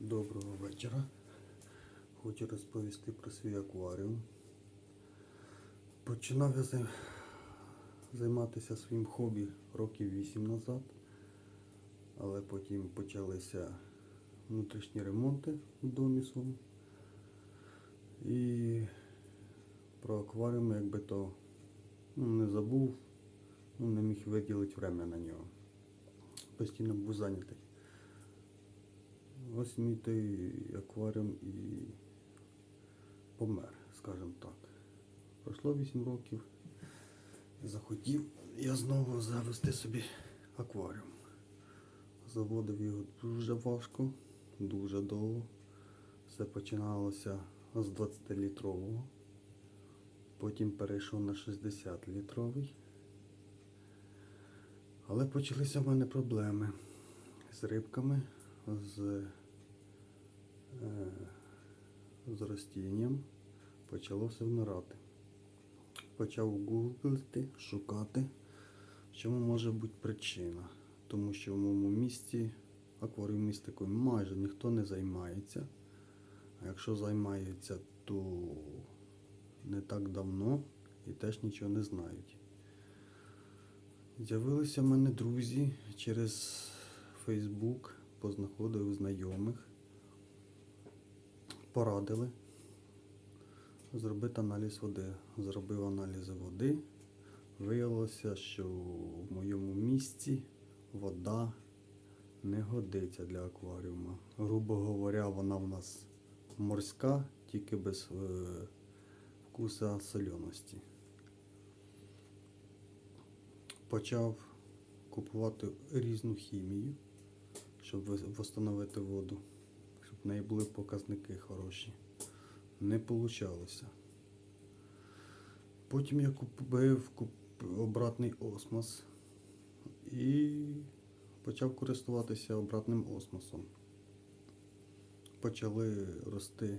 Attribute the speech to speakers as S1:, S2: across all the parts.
S1: Доброго вечора. Хочу розповісти про свій акваріум. Починав я займатися своїм хобі років 8 назад, але потім почалися внутрішні ремонти в домі своєму. І про акваріум якби то ну, не забув, ну, не міг виділити время на нього. Постійно був зайнятий. Ось мій той акваріум і помер, скажімо так. Пройшло 8 років. Захотів я знову завести собі акваріум. Заводив його дуже важко, дуже довго. Все починалося з 20-літрового. Потім перейшов на 60-літровий. Але почалися в мене проблеми з рибками, з, е, з ростінням. Почало все вмирати. Почав гуглити, шукати, в чому може бути причина. Тому що в моєму місті акваріумістикою майже ніхто не займається. А якщо займається, то не так давно і теж нічого не знають. З'явилися в мене друзі через Фейсбук, познаходив знайомих, порадили зробити аналіз води. Зробив аналізи води. Виявилося, що в моєму місці вода не годиться для акваріума. Грубо говоря, вона в нас морська, тільки без е, вкуса соляності. Почав купувати різну хімію, щоб встановити воду, щоб в неї були показники хороші. Не вийшло. Потім я купив обратний осмос і почав користуватися обратним осмосом. Почали рости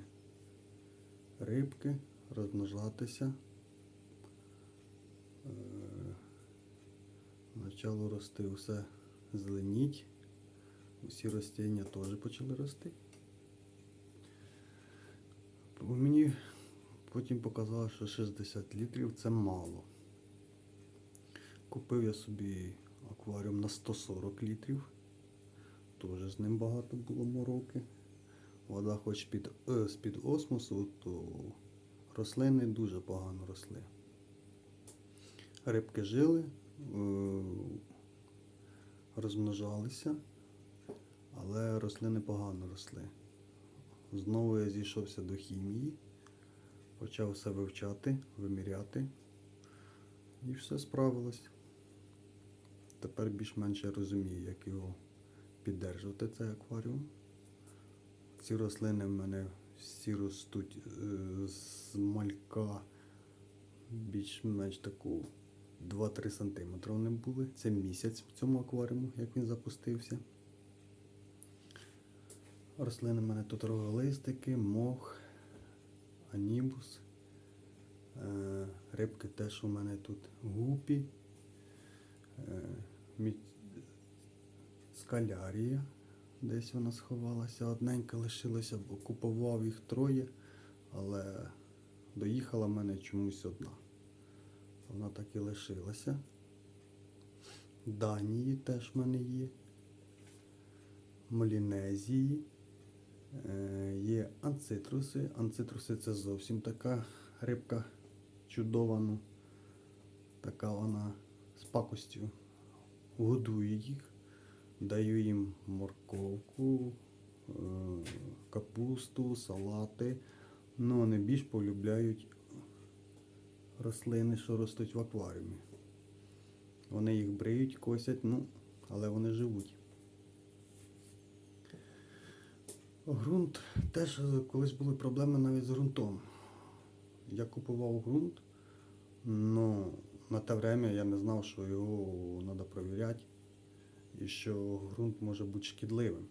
S1: рибки, розмножатися. Е, Почало рости все зеленіть. Усі ростіння теж почали рости. Мені потім показало, що 60 літрів це мало. Купив я собі акваріум на 140 літрів. Теж з ним багато було мороки. Вода хоч під, е, з-під осмосу, то рослини дуже погано росли. Рибки жили, е, розмножалися, але рослини погано росли. Знову я зійшовся до хімії, почав все вивчати, виміряти. І все справилось. Тепер більш-менш я розумію, як його піддержувати, цей акваріум. Ці рослини в мене всі ростуть е, з малька більш-менш таку 2-3 см вони були. Це місяць в цьому акваріуму, як він запустився. Рослини в мене тут роголистики, мох, анібус. Е, Рибки теж у мене тут гупі, е, скалярія. Десь вона сховалася. Одненька лишилася, бо купував їх троє, але доїхала в мене чомусь одна. Вона так і лишилася. Данії теж в мене є. Молінезії. Е, Є анцитруси. Анцитруси це зовсім така рибка чудова. ну. Така вона з пакостю. Годую їх, даю їм морковку, е, капусту, салати. Ну, вони більш полюбляють рослини, що ростуть в акваріумі. Вони їх бриють, косять, ну, але вони живуть. Грунт теж е, колись були проблеми навіть з ґрунтом. Я купував ґрунт, але на те время я не знав, що його треба перевіряти і що ґрунт може бути шкідливим.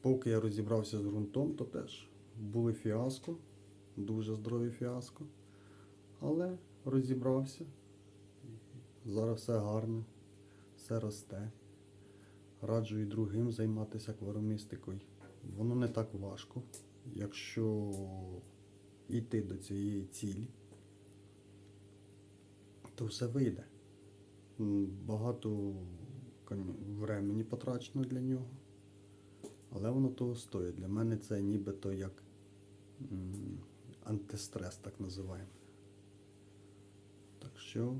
S1: Поки я розібрався з ґрунтом, то теж були фіаско, дуже здорові фіаско. Але розібрався. Зараз все гарно, все росте. Раджу і другим займатися акваромістикою. Воно не так важко, якщо йти до цієї цілі, то все вийде. Багато времени потрачено для нього, але воно того стоїть. Для мене це нібито як антистрес, так називаємо. Так що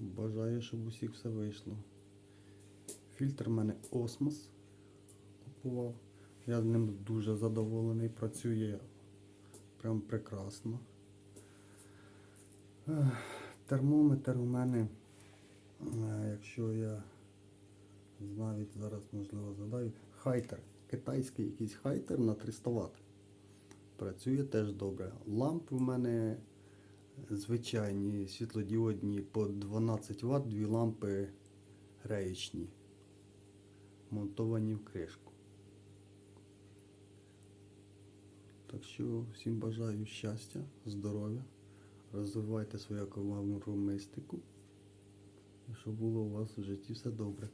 S1: бажаю, щоб у всіх все вийшло. Фільтр в мене Осмос купував. Я з ним дуже задоволений, працює прям прекрасно. Термометр у мене, е, якщо я навіть зараз можливо згадаю, хайтер. Китайський якийсь хайтер на 300 Вт. Працює теж добре. Лампи в мене звичайні світлодіодні по 12 Вт, дві лампи реєчні, монтовані в кришку. Так що всім бажаю щастя, здоров'я, розвивайте свою акваромистику, і щоб було у вас в житті все добре.